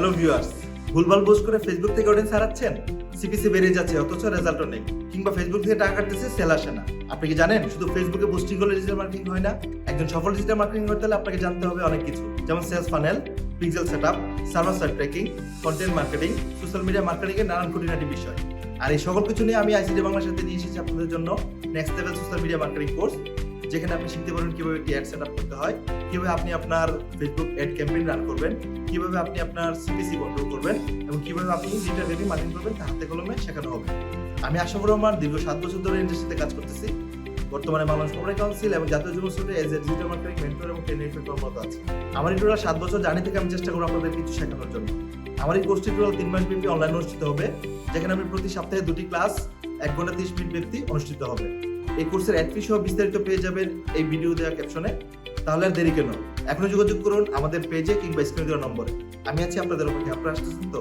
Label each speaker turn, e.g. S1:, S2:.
S1: Hello viewers ভুলভাল post করে Facebook থেকে অডিয়েন্স হারাচ্ছেন? সিপিসি বেড়ে যাচ্ছে, অথচ রেজাল্টও নেই। কিংবা ফেসবুক থেকে টাকা কাটতেছে সেল আসে না। আপনি কি জানেন, শুধু ফেসবুকে পোস্টিং করলে ডিজিটাল মার্কেটিং হয় না? একজন সফল ডিজিটাল মার্কেটিং করতে হলে আপনাকে জানতে হবে অনেক কিছু। যেমন sales funnel pixel setup server side tracking content marketing social media marketing এর নানান খুঁটিনাটি বিষয়। আর এই সকল কিছু নিয়ে আমি আইসিটি বাংলার সাথে নিয়ে এসেছি আপনাদের জন্য next level social media marketing course যেখানে আপনি শিখতে পারবেন কীভাবে একটি অ্যাড সেট আপ করতে হয়, কীভাবে আপনি আপনার ফেসবুক অ্যাড ক্যাম্পেইন রান করবেন, কীভাবে আপনি আপনার সিপিসি কন্ট্রোল করবেন এবং কীভাবে আপনি ডিজিটাল রেভিনিউ মার্কেটিং করবেন তা হাতে কলমে শেখানো হবে। আমি আশাফুর রহমান, দীর্ঘ সাত বছর ধরে ইন্ডাস্ট্রিতে কাজ করতেছি। বর্তমানে বাংলাদেশ কোম্পানি কাউন্সিল এবং জাতীয় যুব সংসদে as a digital marketing mentor এবং ট্রেনিং কর্মরত আছে। আমার এই সাত বছর জার্নি থেকে আমি চেষ্টা করব আপনাদের কিছু শেখানোর জন্য। আমার এই কোর্সটি টোটাল তিন মাস ব্যাপী অনলাইন অনুষ্ঠিত হবে, যেখানে আমি প্রতি সপ্তাহে দুটি ক্লাস এক ঘণ্টা তিরিশ মিনিট ব্যক্তি অনুষ্ঠিত হবে। এই কোর্সের অ্যাডফি সহ বিস্তারিত পেয়ে যাবেন এই ভিডিও দেওয়া ক্যাপশনে তাহলে আর দেরি কেন? এখনও যোগাযোগ করুন আমাদের পেজে কিংবা স্ক্রিনে দেওয়া নম্বরে। আমি আছি আপনাদের অপেক্ষা আপনারা আসতেছেন তো?